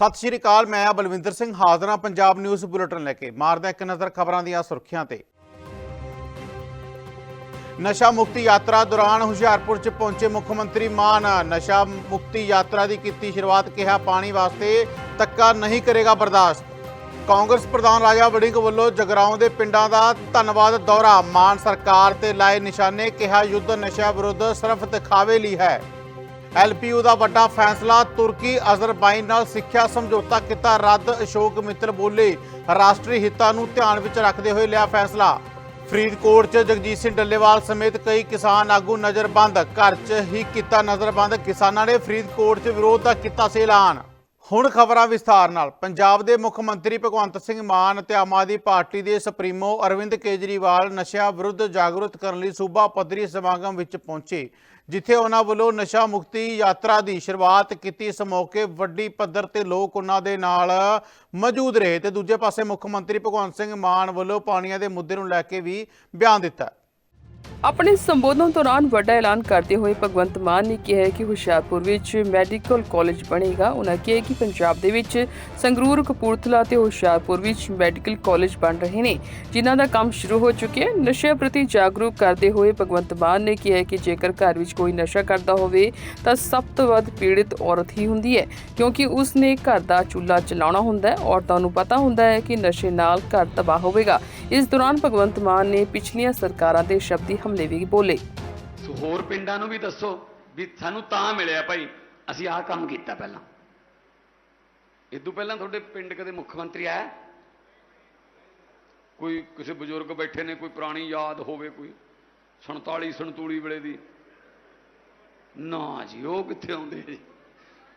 ਸਤਿ ਸ਼੍ਰੀ ਅਕਾਲ, ਮੈਂ ਆ ਬਲਵਿੰਦਰ ਸਿੰਘ, ਹਾਜ਼ਰਾਂ ਪੰਜਾਬ ਨਿਊਜ਼ ਬੁਲੇਟਿਨ ਲੈ ਕੇ। ਮਾਰਦਾ ਇੱਕ ਨਜ਼ਰ ਖਬਰਾਂ ਦੀਆਂ ਸੁਰਖੀਆਂ ਤੇ। ਨਸ਼ਾ ਮੁਕਤੀ ਯਾਤਰਾ ਦੌਰਾਨ ਹੁਸ਼ਿਆਰਪੁਰ 'ਚ ਪਹੁੰਚੇ ਮੁੱਖ ਮੰਤਰੀ ਮਾਨ, ਨਸ਼ਾ ਮੁਕਤੀ ਯਾਤਰਾ ਦੀ ਕੀਤੀ ਸ਼ੁਰੂਆਤ ਕਿਹਾ ਪਾਣੀ ਵਾਸਤੇ ਤੱਕਾ ਨਹੀਂ ਕਰੇਗਾ ਬਰਦਾਸ਼ਤ। ਕਾਂਗਰਸ ਪ੍ਰਧਾਨ ਰਾਜਾ ਵੜਿੰਗ ਵੱਲੋਂ ਜਗਰਾਉਂ ਦੇ ਪਿੰਡਾਂ ਦਾ ਧੰਨਵਾਦ ਦੌਰਾ। ਮਾਨ ਸਰਕਾਰ ਤੇ ਲਾਏ ਨਿਸ਼ਾਨੇ ਕਿਹਾ, ਯੁੱਧ ਨਸ਼ਾ ਵਿਰੁੱਧ ਸਿਰਫ ਦਿਖਾਵੇ ਲਈ ਹੈ। ਐਲਪੀਯੂ ਦਾ ਵੱਡਾ ਫੈਸਲਾ, ਤੁਰਕੀ, ਅਜ਼ਰਬਾਈਨ ਨਾਲ ਸਿੱਖਿਆ ਸਮਝੌਤਾ ਕੀਤਾ ਰੱਦ, ਅਸ਼ੋਕ ਮਿੱਤਲ ਬੋਲੇ। ਰਾਸ਼ਟਰੀ ਹਿੱਤਾਂ ਨੂੰ ਧਿਆਨ ਵਿੱਚ ਰੱਖਦੇ ਹੋਏ ਲਿਆ ਫੈਸਲਾ। ਫਰੀਦਕੋਟ 'ਚ ਜਗਜੀਤ ਸਿੰਘ ਡੱਲੇਵਾਲ ਸਮੇਤ ਕਈ ਕਿਸਾਨ ਆਗੂ ਨਜ਼ਰਬੰਦ। ਘਰ 'ਚ ਹੀ ਕੀਤਾ ਨਜ਼ਰਬੰਦ। ਕਿਸਾਨਾਂ ਨੇ ਫਰੀਦਕੋਟ 'ਚ ਵਿਰੋਧ ਦਾ ਕੀਤਾ ਸੀ ਐਲਾਨ ਹੁਣ ਖਬਰਾਂ ਵਿਸਥਾਰ ਨਾਲ। ਪੰਜਾਬ ਦੇ ਮੁੱਖ ਮੰਤਰੀ ਭਗਵੰਤ ਸਿੰਘ ਮਾਨ ਅਤੇ ਆਮ ਆਦਮੀ ਪਾਰਟੀ ਦੇ ਸੁਪਰੀਮੋ ਅਰਵਿੰਦ ਕੇਜਰੀਵਾਲ ਨਸ਼ਿਆਂ ਵਿਰੁੱਧ ਜਾਗਰੂਕ ਕਰਨ ਲਈ ਸੂਬਾ ਪੱਧਰੀ ਸਮਾਗਮ ਵਿੱਚ ਪਹੁੰਚੇ। ਜਿੱਥੇ ਉਹਨਾਂ ਵੱਲੋਂ ਨਸ਼ਾ ਮੁਕਤੀ ਯਾਤਰਾ ਦੀ ਸ਼ੁਰੂਆਤ ਕੀਤੀ ਇਸ ਮੌਕੇ ਵੱਡੀ ਪੱਧਰ ਤੇ ਲੋਕ ਉਹਨਾਂ ਦੇ ਨਾਲ ਮੌਜੂਦ ਰਹੇ ਤੇ ਦੂਜੇ ਪਾਸੇ ਮੁੱਖ ਮੰਤਰੀ ਭਗਵੰਤ ਸਿੰਘ ਮਾਨ ਵੱਲੋਂ ਪਾਣੀਆਂ ਦੇ ਮੁੱਦੇ ਨੂੰ ਲੈ ਕੇ ਵੀ ਬਿਆਨ ਦਿੱਤਾ। ਆਪਣੇ ਸੰਬੋਧਨ ਦੌਰਾਨ ਵੱਡਾ ਐਲਾਨ ਕਰਦੇ ਹੋਏ ਭਗਵੰਤ ਮਾਨ ਨੇ ਕਿਹਾ ਕਿ ਹੁਸ਼ਿਆਰਪੁਰ ਵਿੱਚ ਮੈਡੀਕਲ ਕਾਲਜ ਬਣੇਗਾ। ਉਹਨਾਂ ਕਿਹਾ ਕਿ ਪੰਜਾਬ ਦੇ ਵਿੱਚ ਸੰਗਰੂਰ, ਕਪੂਰਥਲਾ ਤੇ ਹੁਸ਼ਿਆਰਪੁਰ ਵਿੱਚ ਮੈਡੀਕਲ ਕਾਲਜ ਬਣ ਰਹੇ ਨੇ, ਜਿਨ੍ਹਾਂ ਦਾ ਕੰਮ ਸ਼ੁਰੂ ਹੋ ਚੁੱਕਿਆ ਹੈ। ਨਸ਼ੇ ਪ੍ਰਤੀ ਜਾਗਰੂਕ ਕਰਦੇ ਹੋਏ ਭਗਵੰਤ ਮਾਨ ਨੇ ਕਿਹਾ ਕਿ ਜੇਕਰ ਘਰ ਵਿੱਚ ਕੋਈ ਨਸ਼ਾ ਕਰਦਾ ਹੋਵੇ, ਤਾਂ ਸਭ ਤੋਂ ਵੱਧ ਪੀੜਿਤ ਔਰਤ ਹੀ ਹੁੰਦੀ ਹੈ, ਕਿਉਂਕਿ ਉਸ ਨੇ ਘਰ ਦਾ ਚੁੱਲ੍ਹਾ ਚਲਾਉਣਾ ਹੁੰਦਾ ਹੈ। ਔਰਤਾਂ ਨੂੰ ਪਤਾ ਹੁੰਦਾ ਹੈ ਕਿ ਨਸ਼ੇ ਨਾਲ ਘਰ ਤਬਾਹ ਹੋਵੇਗਾ। ਇਸ ਦੌਰਾਨ ਭਗਵੰਤ ਮਾਨ ਨੇ ਪਿਛਲੀਆਂ ਸਰਕਾਰਾਂ ਦੇ ਸ਼ਬਦ ਹਮਲੇ ਵੀ ਬੋਲੇ। ਸੋ ਹੋਰ ਪਿੰਡਾਂ ਨੂੰ ਵੀ ਦੱਸੋ ਵੀ ਸਾਨੂੰ ਤਾਂ ਮਿਲਿਆ ਭਾਈ। ਅਸੀਂ ਆਹ ਕੰਮ ਕੀਤਾ ਪਹਿਲਾਂ। ਇਦੋਂ ਪਹਿਲਾਂ ਤੁਹਾਡੇ ਪਿੰਡ ਕਦੇ ਮੁੱਖ ਮੰਤਰੀ ਆਇਆ? ਕੋਈ ਕਿਸੇ ਬਜ਼ੁਰਗ ਬੈਠੇ ਨੇ, ਕੋਈ ਪੁਰਾਣੀ ਯਾਦ ਹੋਵੇ ਕੋਈ? 47 ਸੰਤੂਲੀ ਵੇਲੇ ਦੀ। ਨਾ ਜੀ, ਉਹ ਕਿੱਥੇ ਆਉਂਦੇ ਜੀ?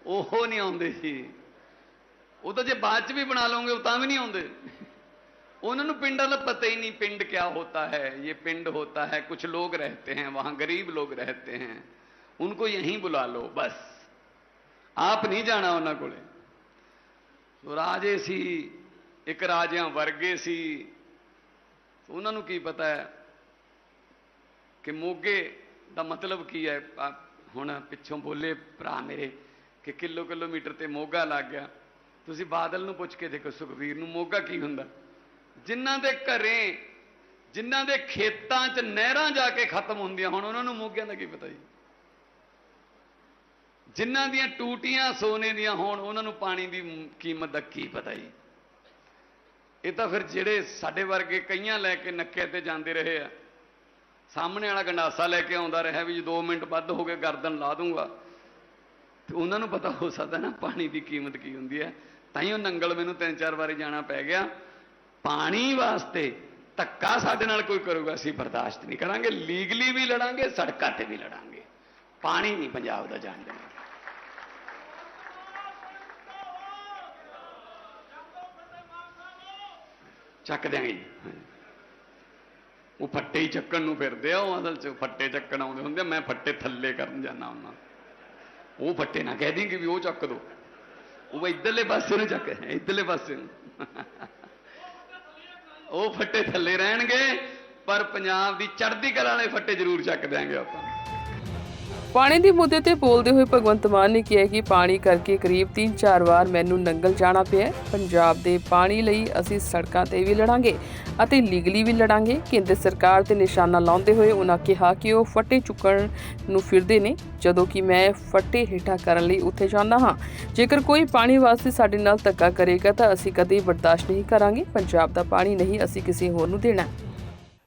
ਉਹ ਨਹੀਂ ਆਉਂਦੇ ਜੀ। ਉਹ ਤਾਂ ਜੇ ਬਾਅਦ ਚ ਵੀ ਬਣਾ ਲਓਗੇ, ਉਹ ਤਾਂ ਵੀ ਨਹੀਂ ਆਉਂਦੇ। उन्होंने पिंड वाला पता ही नहीं पिंड क्या होता है ये पिंड होता है कुछ लोग रहते हैं वहां गरीब लोग रहते हैं उनको यहीं बुला लो बस आप नहीं जाना उन्होंने कोले ਸੋ ਰਾਜੇ ਸੀ ਇੱਕ ਰਾਜਿਆਂ ਵਰਗੇ ਸੀ ਸੋ ਉਹਨਾਂ ਨੂੰ ਕੀ ਪਤਾ ਹੈ ਕਿ ਮੋਗੇ ਦਾ ਮਤਲਬ ਕੀ ਹੈ ਆ ਹੁਣ ਪਿੱਛੋਂ ਬੋਲੇ ਭਰਾ ਮੇਰੇ ਕਿ ਕਿਲੋ ਕਿਲੋਮੀਟਰ ਤੇ ਮੋਗਾ ਲੱਗ ਗਿਆ ਤੁਸੀਂ ਬਾਦਲ ਨੂੰ ਪੁੱਛ ਕੇ ਦੇਖੋ ਸੁਖਵੀਰ ਨੂੰ ਮੋਗਾ ਕੀ ਹੁੰਦਾ ਜਿਨ੍ਹਾਂ ਦੇ ਘਰੇ, ਜਿਨ੍ਹਾਂ ਦੇ ਖੇਤਾਂ 'ਚ ਨਹਿਰਾਂ ਜਾ ਕੇ ਖਤਮ ਹੁੰਦੀਆਂ ਹੁਣ, ਉਹਨਾਂ ਨੂੰ ਮੋਗਿਆਂ ਦਾ ਕੀ ਪਤਾ ਜੀ? ਜਿਨ੍ਹਾਂ ਦੀਆਂ ਟੂਟੀਆਂ ਸੋਨੇ ਦੀਆਂ ਹੋਣ, ਉਹਨਾਂ ਨੂੰ ਪਾਣੀ ਦੀ ਕੀਮਤ ਦਾ ਕੀ ਪਤਾ ਜੀ? ਇਹ ਤਾਂ ਫਿਰ ਜਿਹੜੇ ਸਾਡੇ ਵਰਗੇ ਕਈਆਂ ਲੈ ਕੇ ਨੱਕੇ ਤੇ ਜਾਂਦੇ ਰਹੇ ਆ, ਸਾਹਮਣੇ ਵਾਲਾ ਗੰਡਾਸਾ ਲੈ ਕੇ ਆਉਂਦਾ ਰਿਹਾ ਵੀ ਜੇ 2 ਮਿੰਟ ਵੱਧ ਹੋ ਗਏ, ਗਰਦਨ ਲਾ ਦੂੰਗਾ। ਤੇ ਉਹਨਾਂ ਨੂੰ ਪਤਾ ਹੋ ਸਕਦਾ ਨਾ ਪਾਣੀ ਦੀ ਕੀਮਤ ਕੀ ਹੁੰਦੀ ਹੈ। ਤਾਂ ਹੀ ਉਹ ਨੰਗਲ ਮੈਨੂੰ ਤਿੰਨ ਚਾਰ ਵਾਰੀ ਜਾਣਾ ਪੈ ਗਿਆ। ਪਾਣੀ ਵਾਸਤੇ ਧੱਕਾ ਸਾਡੇ ਨਾਲ ਕੋਈ ਕਰੂਗਾ ਅਸੀਂ ਬਰਦਾਸ਼ਤ ਨਹੀਂ ਕਰਾਂਗੇ। ਲੀਗਲੀ ਵੀ ਲੜਾਂਗੇ ਸੜਕਾਂ ਤੇ ਵੀ ਲੜਾਂਗੇ। ਪਾਣੀ ਨਹੀਂ ਪੰਜਾਬ ਦਾ ਜਾਣ ਦੇਣਾ। ਚੱਕ ਦਿਆਂਗੇ ਉਹ ਫੱਟੇ ਹੀ ਚੱਕਣ ਨੂੰ ਫਿਰਦੇ ਆ ਉਹ ਅਸਲ ਚ ਫੱਟੇ ਚੱਕਣ ਆਉਂਦੇ ਹੁੰਦੇ ਆ, ਮੈਂ ਫੱਟੇ ਥੱਲੇ ਕਰਨ ਜਾਣਾ ਉਹਨਾਂ ਉਹ ਫੱਟੇ ਨਾ ਕਹਿ ਦੇਂਗੇ ਵੀ ਉਹ ਚੱਕ ਦੋ। ਉਹ ਇਧਰਲੇ ਪਾਸੇ ਨੂੰ ਚੱਕ ਇਧਰਲੇ ਪਾਸੇ ਨੂੰ। ਉਹ ਫੱਟੇ ਥੱਲੇ ਰਹਿਣਗੇ, ਪਰ ਪੰਜਾਬ ਦੀ ਚੜ੍ਹਦੀ ਕਲਾ ਵਾਲੇ ਫੱਟੇ ਜ਼ਰੂਰ ਚੱਕ ਦਿਆਂਗੇ ਆਪਾਂ। ਪਾਣੀ ਦੇ ਮੁੱਦੇ ਤੇ ਬੋਲਦੇ ਹੋਏ ਭਗਵੰਤ ਮਾਨ ਨੇ ਕਿਹਾ ਕਿ ਪਾਣੀ ਕਰਕੇ ਕਰੀਬ 3-4 ਵਾਰ ਮੈਨੂੰ ਨੰਗਲ ਜਾਣਾ ਪਿਆ ਪੰਜਾਬ ਦੇ ਪਾਣੀ ਲਈ ਅਸੀਂ ਸੜਕਾਂ ਤੇ ਵੀ ਲੜਾਂਗੇ ਅਤੇ ਲੀਗਲੀ ਵੀ ਲੜਾਂਗੇ। ਕੇਂਦਰ ਸਰਕਾਰ ਤੇ ਨਿਸ਼ਾਨਾ ਲਾਉਂਦੇ ਹੋਏ ਉਹਨਾਂ ਕਿਹਾ ਕਿ ਉਹ ਫੱਟੇ ਚੁੱਕਣ ਨੂੰ ਫਿਰਦੇ ਨੇ, ਜਦੋਂ ਕਿ ਮੈਂ ਫੱਟੇ ਹੇਠਾਂ ਕਰਨ ਲਈ ਉੱਥੇ ਜਾਂਦਾ ਹਾਂ। ਜੇਕਰ ਕੋਈ ਪਾਣੀ ਵਾਸਤੇ ਸਾਡੇ ਨਾਲ ਧੱਕਾ ਕਰੇਗਾ ਤਾਂ ਅਸੀਂ ਕਦੇ ਬਰਦਾਸ਼ਤ ਨਹੀਂ ਕਰਾਂਗੇ। ਪੰਜਾਬ ਦਾ ਪਾਣੀ ਨਹੀਂ ਅਸੀਂ ਕਿਸੇ ਹੋਰ ਨੂੰ ਦੇਣਾ।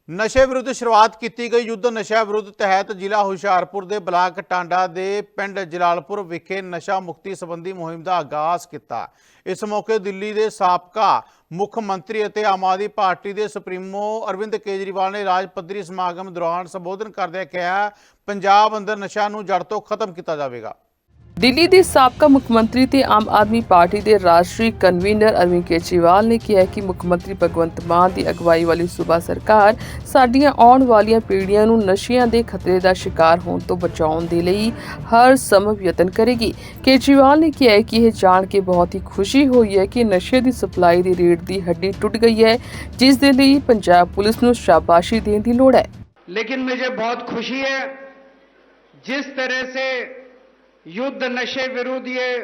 ਨਸ਼ੇ ਵਿਰੁੱਧ ਸ਼ੁਰੂਆਤ ਕੀਤੀ ਗਈ। ਯੁੱਧ ਨਸ਼ਾ ਵਿਰੁੱਧ ਤਹਿਤ ਜ਼ਿਲ੍ਹਾ ਹੁਸ਼ਿਆਰਪੁਰ ਦੇ ਬਲਾਕ ਟਾਂਡਾ ਦੇ ਪਿੰਡ ਜਲਾਲਪੁਰ ਵਿਖੇ ਨਸ਼ਾ ਮੁਕਤੀ ਸੰਬੰਧੀ ਮੁਹਿੰਮ ਦਾ ਆਗਾਜ਼ ਕੀਤਾ। ਇਸ ਮੌਕੇ ਦਿੱਲੀ ਦੇ ਸਾਬਕਾ ਮੁੱਖ ਮੰਤਰੀ ਅਤੇ ਆਮ ਆਦਮੀ ਪਾਰਟੀ ਦੇ ਸੁਪਰੀਮੋ ਅਰਵਿੰਦ ਕੇਜਰੀਵਾਲ ਨੇ ਰਾਜ ਪੱਧਰੀ ਸਮਾਗਮ ਦੌਰਾਨ ਸੰਬੋਧਨ ਕਰਦਿਆਂ ਕਿਹਾ, ਪੰਜਾਬ ਅੰਦਰ ਨਸ਼ਾ ਨੂੰ ਜੜ ਤੋਂ ਖਤਮ ਕੀਤਾ ਜਾਵੇਗਾ। ਦਿੱਲੀ ਦੇ ਸਾਬਕਾ ਮੁੱਖ ਮੰਤਰੀ ਤੇ ਆਮ ਆਦਮੀ ਪਾਰਟੀ ਦੇ ਰਾਸ਼ਟਰੀ ਕਨਵੀਨਰ ਅਰਵਿੰਦ ਕੇਜਰੀਵਾਲ ਨੇ ਕਿਹਾ ਕਿ ਮੁੱਖ ਮੰਤਰੀ ਭਗਵੰਤ ਮਾਨ ਦੀ ਅਗਵਾਈ ਵਾਲੀ ਸੂਬਾ ਸਰਕਾਰ ਸਾਡੀਆਂ ਆਉਣ ਵਾਲੀਆਂ ਪੀੜ੍ਹੀਆਂ ਨੂੰ ਨਸ਼ਿਆਂ ਦੇ ਖਤਰੇ ਦਾ ਸ਼ਿਕਾਰ ਹੋਣ ਤੋਂ ਬਚਾਉਣ ਦੇ ਲਈ ਹਰ ਸੰਭਵ ਯਤਨ ਕਰੇਗੀ। ਕੇਜਰੀਵਾਲ ਨੇ ਕਿਹਾ ਕਿ ਇਹ ਜਾਣ ਕੇ ਬਹੁਤ ਹੀ ਖੁਸ਼ੀ ਹੋਈ ਹੈ ਕਿ ਨਸ਼ੇ ਦੀ ਸਪਲਾਈ ਦੀ ਰੇਟ ਦੀ ਹੱਡੀ ਟੁੱਟ ਗਈ ਹੈ, ਜਿਸ ਦੇ ਲਈ ਪੰਜਾਬ ਪੁਲਿਸ ਨੂੰ ਸ਼ਾਬਾਸ਼ੀ ਦੇਣ ਦੀ ਲੋੜ ਹੈ। ਲੇਕਿਨ ਮੈਨੂੰ ਬਹੁਤ ਖੁਸ਼ੀ ਹੈ ਜਿਸ ਤਰ੍ਹਾਂ ਸੇ युद्ध नशे विरुद्ध ये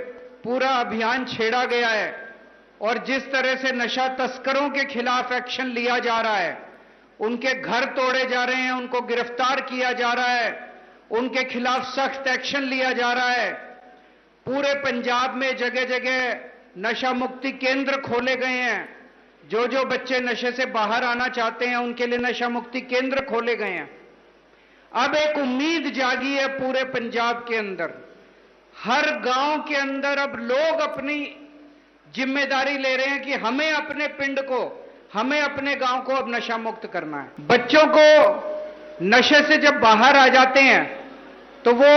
पूरा अभियान छेड़ा गया है और जिस तरह से नशा तस्करों के खिलाफ एक्शन लिया जा रहा है, उनके घर तोड़े जा रहे हैं, उनको गिरफ़्तार किया जा रहा है, उनके खिलाफ सख्त एक्शन लिया जा रहा है। पूरे पंजाब में जगह जगह नशा मुक्ति केंद्र खोले गए हैं। जो जो बच्चे नशे से बाहर आना चाहते हैं, उनके लिए नशा मुक्ति केंद्र खोले गए हैं। अब एक उम्मीद जागी है पूरे पंजाब के अंदर। हर गाँव के अंदर अब लोग अपनी ज़िम्मेदारी ले रहे हैं कि हमें अपने पिंड को, हमें अपने गाँव को अब नशा मुक्त करना है। बच्चों को नशे से जब बाहर आ जाते हैं तो वो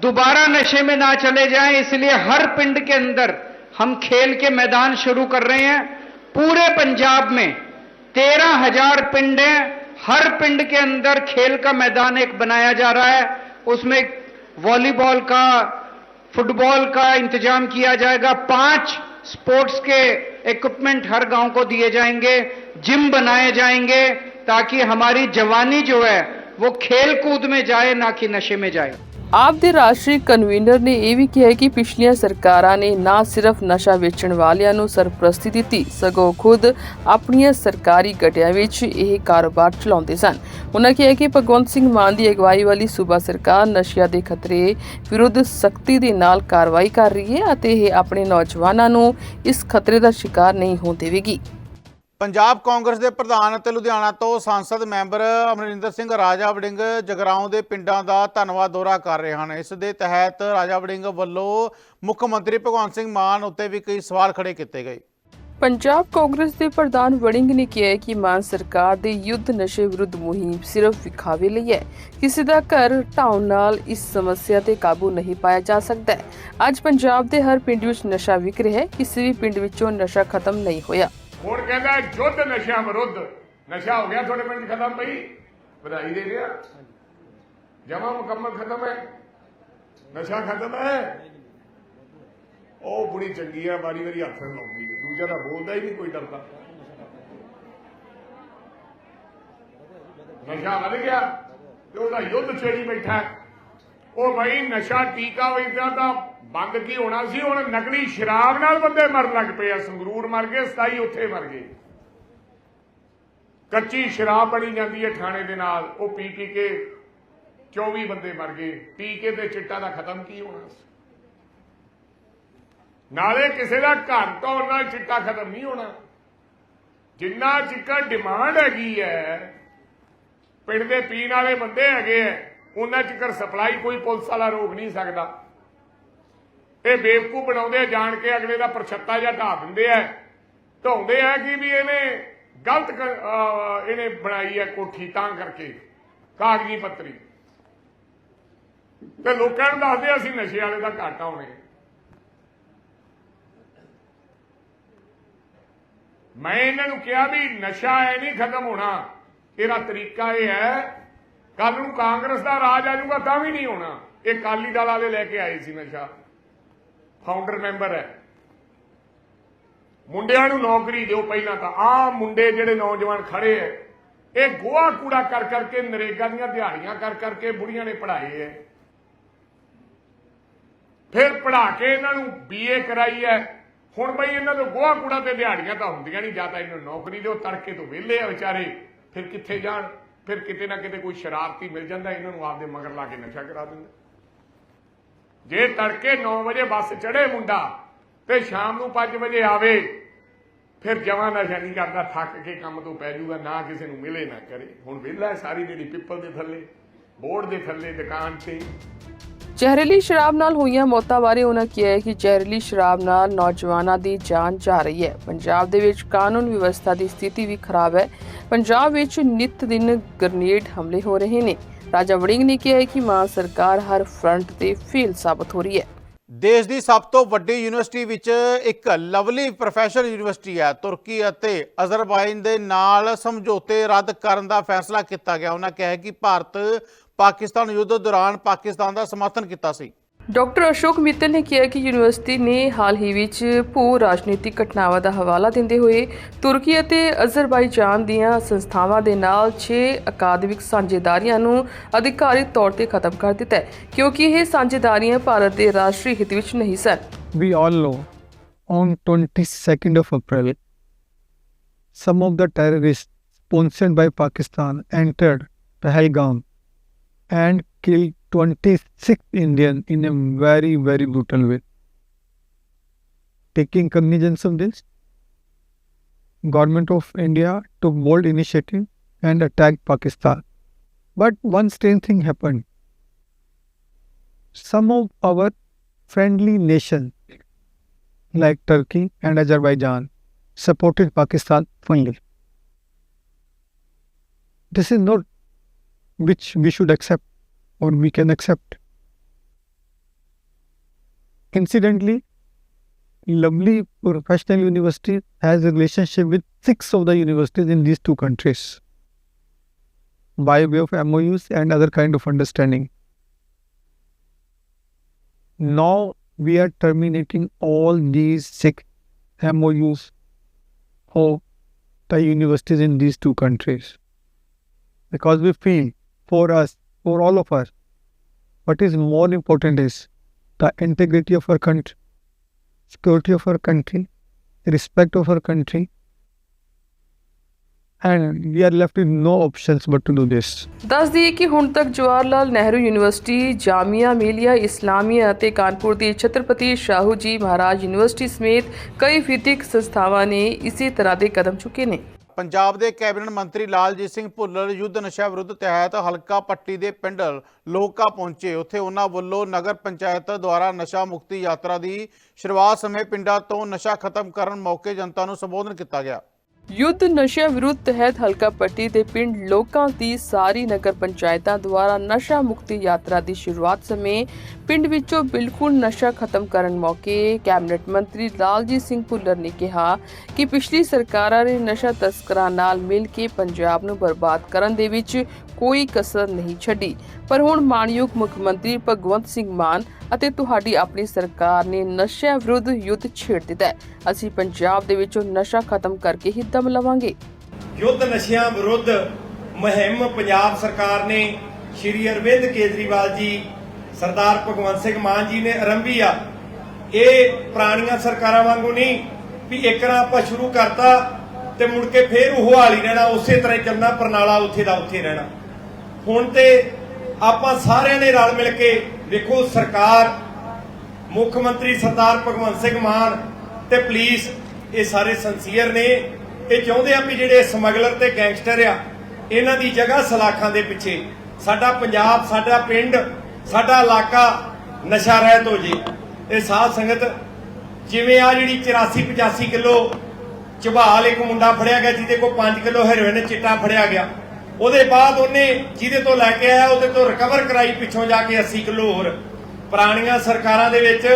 दोबारा नशे में ना चले जाएँ, इसलिए हर पिंड के अंदर हम खेल के मैदान शुरू कर रहे हैं। पूरे पंजाब में तेरह हज़ार पिंड हैं, हर पिंड के अंदर खेल का मैदान एक बनाया जा रहा है। उसमें वॉलीबॉल का फुटबॉल का इंतज़ाम किया जाएगा। पाँच स्पोर्ट्स के इक्विपमेंट हर गाँव को दिए जाएँगे, जिम बनाए जाएँगे, ताकि हमारी जवानी जो है, वो खेल कूद में जाए, ना कि नशे में जाए। ਆਪ ਦੇ ਰਾਸ਼ਟਰੀ ਕਨਵੀਨਰ ਨੇ ਇਹ ਵੀ ਕਿਹਾ ਕਿ ਪਿਛਲੀਆਂ ਸਰਕਾਰਾਂ ਨੇ ਨਾ ਸਿਰਫ ਨਸ਼ਾ ਵੇਚਣ ਵਾਲਿਆਂ ਨੂੰ ਸਰਪ੍ਰਸਤੀ ਦਿੱਤੀ, ਸਗੋਂ ਖੁਦ ਆਪਣੀਆਂ ਸਰਕਾਰੀ ਗੱਡਿਆਂ ਵਿੱਚ ਇਹ ਕਾਰੋਬਾਰ ਚਲਾਉਂਦੇ ਸਨ। ਉਹਨਾਂ ਕਿਹਾ ਕਿ ਭਗਵੰਤ ਸਿੰਘ ਮਾਨ ਦੀ ਅਗਵਾਈ ਵਾਲੀ ਸੂਬਾ ਸਰਕਾਰ ਨਸ਼ਿਆਂ ਦੇ ਖਤਰੇ ਵਿਰੁੱਧ ਸਖਤੀ ਦੇ ਨਾਲ ਕਾਰਵਾਈ ਕਰ ਰਹੀ ਹੈ ਅਤੇ ਇਹ ਆਪਣੇ ਨੌਜਵਾਨਾਂ ਨੂੰ ਇਸ ਖਤਰੇ ਦਾ ਸ਼ਿਕਾਰ ਨਹੀਂ ਹੋਣ ਦੇਵੇਗੀ। ਪੰਜਾਬ ਕਾਂਗਰਸ ਦੇ ਪ੍ਰਧਾਨ ਅਤੇ ਲੁਧਿਆਣਾ ਤੋਂ ਸੰਸਦ ਮੈਂਬਰ ਅਮਰਿੰਦਰ ਸਿੰਘ ਰਾਜਾ ਵੜਿੰਗ ਜਗਰਾਉਂ ਦੇ ਪਿੰਡਾਂ ਦਾ ਧੰਨਵਾਦ ਦੌਰਾ ਕਰ ਰਹੇ ਹਨ। ਇਸ ਦੇ ਤਹਿਤ ਰਾਜਾ ਵੜਿੰਗ ਵੱਲੋਂ ਮੁੱਖ ਮੰਤਰੀ ਭਗਵੰਤ ਸਿੰਘ ਮਾਨ ਉੱਤੇ ਵੀ ਕਈ ਸਵਾਲ ਖੜੇ ਕੀਤੇ ਗਏ। ਪੰਜਾਬ ਕਾਂਗਰਸ ਦੇ ਪ੍ਰਧਾਨ ਵੜਿੰਗ ਨੇ ਕਿਹਾ ਕਿ ਮਾਨ ਸਰਕਾਰ ਦੀ ਯੁੱਧ ਨਸ਼ੇ ਵਿਰੁੱਧ ਮੁਹਿੰਮ ਸਿਰਫ ਵਿਖਾਵੇ ਲਈ ਹੈ। ਕਿਸੇ ਦਾ ਘਰ ਢਾਉਣ ਨਾਲ ਇਸ ਸਮੱਸਿਆ ਤੇ ਕਾਬੂ ਨਹੀਂ ਪਾਇਆ ਜਾ ਸਕਦਾ ਅੱਜ ਪੰਜਾਬ ਦੇ ਹਰ ਪਿੰਡ ਵਿੱਚ ਨਸ਼ਾ ਵਿਕ ਰਿਹਾ ਹੈ। ਕਿਸੇ ਵੀ ਪਿੰਡ ਵਿੱਚੋਂ ਨਸ਼ਾ ਖਤਮ ਨਹੀਂ ਹੋਇਆ। ਹੁਣ ਕਹਿੰਦਾ ਹੈ ਯੁੱਧ ਵਿਰੁੱਧ। ਨਸ਼ਾ ਹੋ ਗਿਆ ਤੁਹਾਡੇ ਪਿੰਡ 'ਚ ਖਤਮ ਪਈ ਵਧਾਈ ਦੇ ਰਿਹਾ। ਜਮਾ ਮੁਕੰਮਲ ਖਤਮ ਹੈ। ਨਸ਼ਾ ਖਤਮ ਹੈ। ਉਹ ਬੁੜੀ ਚੰਗੀ ਆ, ਵਾਰੀ ਵਾਰੀ ਹੱਥ ਲਾਉਂਦੀ ਹੈ। ਦੂਜਾ ਤਾਂ ਬੋਲਦਾ ਹੀ ਨਹੀਂ, ਕੋਈ ਡਰਦਾ। ਨਸ਼ਾ ਵਧ ਗਿਆ ਤੇ ਉਹਦਾ ਯੁੱਧ ਛੇੜੀ ਬੈਠਾ ਉਹ ਬਈ ਨਸ਼ਾ ਟੀਕਾ ਵੈਦਾ ਤਾਂ ਬੰਦ ਕੀ ਹੋਣਾ ਸੀ? ਹੁਣ ਨਕਲੀ ਸ਼ਰਾਬ ਨਾਲ ਬੰਦੇ ਮਰਨ ਲੱਗ ਪਏ ਆ। ਸੰਗਰੂਰ ਮਰ ਗਏ 27 ਉੱਥੇ ਮਰ ਗਏ। ਕੱਚੀ ਸ਼ਰਾਬ ਬਣੀ ਜਾਂਦੀ ਹੈ ਥਾਣੇ ਦੇ ਨਾਲ। ਉਹ ਪੀ ਪੀ ਕੇ 24 ਬੰਦੇ ਮਰ ਗਏ। ਟੀਕੇ ਤੇ ਚਿੱਟਾ ਦਾ ਖਤਮ ਕੀ ਹੋਣਾ ਸੀ? ਨਾਲੇ ਕਿਸੇ ਦਾ ਘਰ ਤੋਂ ਨਾਲ ਚਿੱਟਾ ਖਤਮ ਨਹੀਂ ਹੋਣਾ। ਜਿੰਨਾ ਚਿੱਕਾ ਡਿਮਾਂਡ ਹੈਗੀ ਹੈ, ਪਿੰਡ ਦੇ ਪੀਣ ਵਾਲੇ ਬੰਦੇ ਹੈਗੇ ਐ ਉਹਨਾਂ ਚਿਕਰ ਸਪਲਾਈ ਕੋਈ ਪੁਲਿਸ ਵਾਲਾ ਰੋਕ ਨਹੀਂ ਸਕਦਾ। ਇਹ ਬੇਵਕੂ ਬਣਾਉਂਦੇ ਜਾਣ ਕੇ ਅਗਲੇ ਦਾ ਪਰਛੱਤਾ ਜਾਂ ਢਾ ਦਿੰਦੇ ਆ। ਢਾਉਂਦੇ ਆ ਕਿ ਵੀ ਇਹਨੇ ਗਲਤ ਇਹਨੇ ਬਣਾਈ ਹੈ ਕੋਠੀ ਤਾਂ ਕਰਕੇ, ਕਾਗਜ਼ੀ ਪੱਤਰੀ। ਤੇ ਲੋਕਾਂ ਨੂੰ ਦੱਸਦੇ ਅਸੀਂ ਨਸ਼ੇ ਵਾਲੇ ਦਾ ਘਾਟਾ ਹੋਣੇ ਮੈਂ ਇਹਨਾਂ ਨੂੰ ਕਿਹਾ ਵੀ ਨਸ਼ਾ ਐ ਨਹੀਂ ਖਤਮ ਹੋਣਾ। ਇਹਦਾ ਤਰੀਕਾ ਇਹ ਹੈ ਕੱਲ ਨੂੰ ਕਾਂਗਰਸ ਦਾ ਰਾਜ ਆ ਜਾਊਗਾ, ਤਾਂ ਵੀ ਨਹੀਂ ਹੋਣਾ। ਇਹ ਕਾਲੀ ਦਲ ਵਾਲੇ ਲੈ ਕੇ ਆਏ ਸੀ ਮੈਂ ਸ਼ਾਹ। ਫਾਊਂਡਰ ਮੈਂਬਰ ਹੈ। ਮੁੰਡਿਆਂ ਨੂੰ ਨੌਕਰੀ ਦਿਓ ਪਹਿਲਾਂ ਤਾਂ। ਆਹ ਮੁੰਡੇ ਜਿਹੜੇ ਨੌਜਵਾਨ ਖੜੇ ਐ, ਇਹ ਗੋਹਾ ਕੂੜਾ ਕਰ ਕਰਕੇ, ਨਰੇਗਾ ਦੀਆਂ ਦਿਹਾੜੀਆਂ ਕਰ ਕਰਕੇ ਬੁੜੀਆਂ ਨੇ ਪੜ੍ਹਾਏ ਐ। ਫਿਰ ਪੜ੍ਹਾ ਕੇ ਇਹਨਾਂ ਨੂੰ ਬੀਏ ਕਰਾਈ ਐ। ਹੁਣ ਬਈ ਇਹਨਾਂ ਤੋਂ ਗੋਹਾ ਕੂੜਾ ਤੇ ਦਿਹਾੜੀਆਂ ਤਾਂ ਹੁੰਦੀਆਂ ਨਹੀਂ, ਜਾਂ ਤਾਂ ਇਹਨਾਂ ਨੂੰ ਨੌਕਰੀ ਦਿਓ, ਤੜਕੇ ਤੋਂ ਵਿਹਲੇ ਆ ਵਿਚਾਰੇ, ਫਿਰ ਕਿੱਥੇ ਜਾਣ? ਫਿਰ ਕਿਤੇ ਨਾ ਕਿਤੇ ਕੋਈ ਸ਼ਰਾਰਤੀ ਮਿਲ ਜਾਂਦਾ, ਇਹਨਾਂ ਨੂੰ ਆਪਦੇ ਮਗਰ ਲਾ ਕੇ ਨਸ਼ਾ ਕਰਾ ਦਿੰਦਾ। ਜੇ ਤੜਕੇ 9 ਵਜੇ ਬੱਸ ਚੜੇ ਮੁੰਡਾ ਤੇ ਸ਼ਾਮ ਨੂੰ 5 ਵਜੇ ਆਵੇ, ਫਿਰ ਜਵਾਂ ਨਸ਼ਾ ਨਹੀਂ ਕਰਦਾ, ਥੱਕ ਕੇ ਕੰਮ ਤੋਂ ਪੈ ਜੂਗਾ, ਨਾ ਕਿਸੇ ਨੂੰ ਮਿਲੇ, ਨਾ ਕਰੇ। ਹੁਣ ਵਿਹਲਾ ਸਾਰੀ ਜਿਹੜੀ ਪਿੱਪਲ ਦੇ ਥੱਲੇ, ਬੋਰਡ ਦੇ ਥੱਲੇ, ਦੁਕਾਨ ਤੇ। ਜ਼ਹਿਰੀਲੀ ਸ਼ਰਾਬ ਨਾਲ ਹੋਈਆਂ ਮੌਤਾਂ ਬਾਰੇ ਉਹਨਾਂ ਕਿਹਾ ਹੈ ਕਿ ਜ਼ਹਿਰੀਲੀ ਸ਼ਰਾਬ ਨਾਲ ਨੌਜਵਾਨਾਂ ਦੀ ਜਾਨ ਜਾ ਰਹੀ ਹੈ। ਪੰਜਾਬ ਦੇ ਵਿੱਚ ਕਾਨੂੰਨ ਵਿਵਸਥਾ ਦੀ ਸਥਿਤੀ ਵੀ ਖਰਾਬ ਹੈ। ਪੰਜਾਬ ਵਿੱਚ ਨਿਤ ਦਿਨ ਗ੍ਰਨੇਡ ਹਮਲੇ ਹੋ ਰਹੇ ਨੇ। ਰਾਜਾ ਵੜਿੰਗ ਨੇ ਕਿਹਾ ਹੈ ਕਿ ਮਾਨ ਸਰਕਾਰ ਹਰ ਫਰੰਟ ਤੇ ਫੇਲ ਸਾਬਤ ਹੋ ਰਹੀ ਹੈ। ਦੇਸ਼ ਦੀ ਸਭ ਤੋਂ ਵੱਡੀ ਯੂਨੀਵਰਸਿਟੀ ਵਿੱਚ ਇੱਕ ਲਵਲੀ ਪ੍ਰੋਫੈਸ਼ਨਲ ਯੂਨੀਵਰਸਿਟੀ ਹੈ। ਤੁਰਕੀ ਅਤੇ ਅਜ਼ਰਬਾਈਜਾਨ ਦੇ ਨਾਲ ਸਮਝੌਤੇ ਰੱਦ ਕਰਨ ਦਾ ਫੈਸਲਾ ਕੀਤਾ ਗਿਆ। ਉਹਨਾਂ ਕਿਹਾ ਕਿ ਭਾਰਤ ਪਾਕਿਸਤਾਨ ਯੁੱਧ ਦੌਰਾਨ ਪਾਕਿਸਤਾਨ ਦਾ ਸਮਰਥਨ ਕੀਤਾ ਸੀ। ਡਾਕਟਰ ਅਸ਼ੋਕ ਮਿੱਤਲ ਨੇ ਕਿਹਾ ਕਿ ਯੂਨੀਵਰਸਿਟੀ ਨੇ ਹਾਲ ਹੀ ਵਿੱਚ ਭੂ ਰਾਜਨੀਤਿਕ ਘਟਨਾਵਾਂ ਦਾ ਹਵਾਲਾ ਦਿੰਦੇ ਹੋਏ ਤੁਰਕੀ ਅਤੇ ਅਜ਼ਰਬਾਈਜਾਨ ਦੀਆਂ ਸੰਸਥਾਵਾਂ ਦੇ ਨਾਲ 6 ਅਕਾਦਮਿਕ ਸਾਂਝੇਦਾਰੀਆਂ ਨੂੰ ਅਧਿਕਾਰਿਤ ਤੌਰ ਤੇ ਖਤਮ ਕਰ ਦਿੱਤਾ ਹੈ ਕਿਉਂਕਿ ਇਹ ਸਾਂਝੇਦਾਰੀਆਂ ਭਾਰਤ ਦੇ ਰਾਸ਼ਟਰੀ ਹਿੱਤ ਵਿੱਚ ਨਹੀਂ ਸਨ। We all know on 22nd of April, some of the terrorists sponsored by Pakistan entered Pahalgam and killed 26 Indians in a very, very brutal way. Taking cognizance of this, government of India took bold initiative and attacked Pakistan. But one strange thing happened. Some of our friendly nations like Turkey and Azerbaijan supported Pakistan fully. This is not which we should accept or we can accept. Incidentally, Lovely Professional University has a relationship with six of the universities in these two countries by way of MOUs and other kind of understanding. Now we are terminating all these six MOUs of the universities in these two countries because we feel for us, for all of us. What is more important is the integrity of our country, security of our country, respect of our country, and we are left with no options but to do this ਦੱਸ ਦਈਏ ਕਿ ਹੁਣ ਤੱਕ Jawahar Lal Nehru university Jamia Millia Islamia ਅਤੇ ਕਾਨਪੁਰ ਦੀ ਛਤਰਪਤੀ ਸ਼ਾਹੂ ਜੀ ਮਹਾਰਾਜ university ਸਮੇਤ ਕਈ ਵਿਦਿਅਕ ਸੰਸਥਾਵਾਂ ਨੇ ਇਸੇ ਤਰ੍ਹਾਂ ਦੇ ਕਦਮ ਚੁੱਕੇ ਨੇ ਪੰਜਾਬ ਦੇ ਕੈਬਨਿਟ ਮੰਤਰੀ ਲਾਲਜੀਤ ਸਿੰਘ ਭੁੱਲਰ ਯੁੱਧ ਨਸ਼ਾ ਵਿਰੁੱਧ ਤਹਿਤ ਹਲਕਾ ਪੱਟੀ ਦੇ ਪਿੰਡ ਲੋਕਾ ਪਹੁੰਚੇ। ਉੱਥੇ ਉਹਨਾਂ ਵੱਲੋਂ ਨਗਰ ਪੰਚਾਇਤ ਦੁਆਰਾ ਨਸ਼ਾ ਮੁਕਤੀ ਯਾਤਰਾ ਦੀ ਸ਼ੁਰੂਆਤ ਸਮੇਂ ਪਿੰਡਾਂ ਤੋਂ ਨਸ਼ਾ ਖਤਮ ਕਰਨ ਮੌਕੇ ਜਨਤਾ ਨੂੰ ਸੰਬੋਧਨ ਕੀਤਾ ਗਿਆ। ਯੁੱਧ ਨਸ਼ਿਆਂ ਵਿਰੁੱਧ ਤਹਿਤ ਹਲਕਾ ਪੱਟੀ ਦੇ ਪਿੰਡ ਲੋਕਾਂ ਦੀ ਸਾਰੀ ਨਗਰ ਪੰਚਾਇਤਾਂ ਦੁਆਰਾ ਨਸ਼ਾ ਮੁਕਤੀ ਯਾਤਰਾ ਦੀ ਸ਼ੁਰੂਆਤ ਸਮੇਂ ਪਿੰਡ ਵਿੱਚੋਂ ਬਿਲਕੁਲ ਨਸ਼ਾ ਖਤਮ ਕਰਨ ਮੌਕੇ ਕੈਬਨਿਟ ਮੰਤਰੀ ਲਾਲਜੀਤ ਸਿੰਘ ਭੁੱਲਰ ਨੇ ਕਿਹਾ ਕਿ ਪਿਛਲੀ ਸਰਕਾਰਾਂ ਨੇ ਨਸ਼ਾ ਤਸਕਰਾਂ ਨਾਲ ਮਿਲ ਕੇ ਪੰਜਾਬ ਨੂੰ ਬਰਬਾਦ ਕਰਨ ਦੇ ਵਿੱਚ ਕੋਈ ਕਸਰ ਨਹੀਂ ਛੱਡੀ। ਪਰ ਹੁਣ ਮਾਨਯੋਗ ਮੁੱਖ ਮੰਤਰੀ ਭਗਵੰਤ ਸਿੰਘ ਮਾਨ ਅਤੇ ਤੁਹਾਡੀ ਆਪਣੀ ਸਰਕਾਰ ਨੇ ਨਸ਼ਿਆਂ ਵਿਰੁੱਧ ਯੁੱਧ ਛੇੜ ਦਿੱਤਾ ਹੈ। ਅਸੀਂ ਪੰਜਾਬ ਦੇ ਵਿੱਚੋਂ ਨਸ਼ਾ ਖਤਮ ਕਰਕੇ ਹੀ ਦਮ ਲਵਾਂਗੇ। ਯੁੱਧ ਨਸ਼ਿਆਂ ਵਿਰੁੱਧ ਮੁਹਿੰਮ ਪੰਜਾਬ ਸਰਕਾਰ ਨੇ ਸ਼੍ਰੀ ਅਰਵਿੰਦ ਕੇਜਰੀਵਾਲ ਜੀ, ਸਰਦਾਰ ਭਗਵੰਤ ਸਿੰਘ ਮਾਨ ਜੀ ਨੇ ਆਰੰਭੀ ਆ। ਇਹ ਪੁਰਾਣੀਆਂ ਸਰਕਾਰਾਂ ਵਾਂਗੂ ਨਹੀਂ ਵੀ ਇੱਕ ਆਪਾਂ ਸ਼ੁਰੂ ਕਰਤਾ ਤੇ ਮੁੜ ਕੇ ਫੇਰ ਉਹ ਹਾਲ ਹੀ ਰਹਿਣਾ, ਉਸੇ ਤਰ੍ਹਾਂ ਹੀ ਚੱਲਣਾ ਪ੍ਰਣਾਲਾ ਉੱਥੇ ਦਾ ਉੱਥੇ ਰਹਿਣਾ। ਹੁਣ ਤੇ ਆਪਾਂ ਸਾਰਿਆਂ ਨੇ ਰਲ ਮਿਲ ਕੇ ਵੇਖੋ ਸਰਕਾਰ, ਮੁੱਖ ਮੰਤਰੀ ਸਰਦਾਰ ਭਗਵੰਤ ਸਿੰਘ ਮਾਨ ਤੇ ਪੁਲਿਸ, ਇਹ ਸਾਰੇ ਸੰਸੀਅਰ ਨੇ। ਇਹ ਚਾਹੁੰਦੇ ਆ ਵੀ ਜਿਹੜੇ ਸਮਗਲਰ ਤੇ ਗੈਂਗਸਟਰ ਆ, ਇਹਨਾਂ ਦੀ ਜਗ੍ਹਾ ਸਲਾਖਾਂ ਦੇ ਪਿੱਛੇ। ਸਾਡਾ ਪੰਜਾਬ, ਸਾਡਾ ਪਿੰਡ, ਸਾਡਾ ਇਲਾਕਾ ਨਸ਼ਾ ਰਹਿਤ ਹੋ ਜੇ। ਇਹ ਸਾਧ ਸੰਗਤ, ਜਿਵੇਂ ਆ ਜਿਹੜੀ 84 85 ਕਿਲੋ ਚਬਾਲ ਇੱਕ ਮੁੰਡਾ ਫੜਿਆ ਗਿਆ, ਜਿਹਦੇ ਕੋਲ 5 ਕਿਲੋ ਹੈਰੋਇਨ ਚਿੱਟਾ ਫੜਿਆ ਗਿਆ। ਉਹਦੇ ਬਾਅਦ ਉਹਨੇ ਜਿਹਦੇ ਤੋਂ ਲੈ ਕੇ ਆਇਆ, ਉਹਦੇ ਤੋਂ ਰਿਕਵਰ ਕਰਾਈ, ਪਿੱਛੋਂ ਜਾ ਕੇ 80 ਕਿਲੋ ਹੋਰ। ਪੁਰਾਣੀਆਂ ਸਰਕਾਰਾਂ ਦੇ ਵਿੱਚ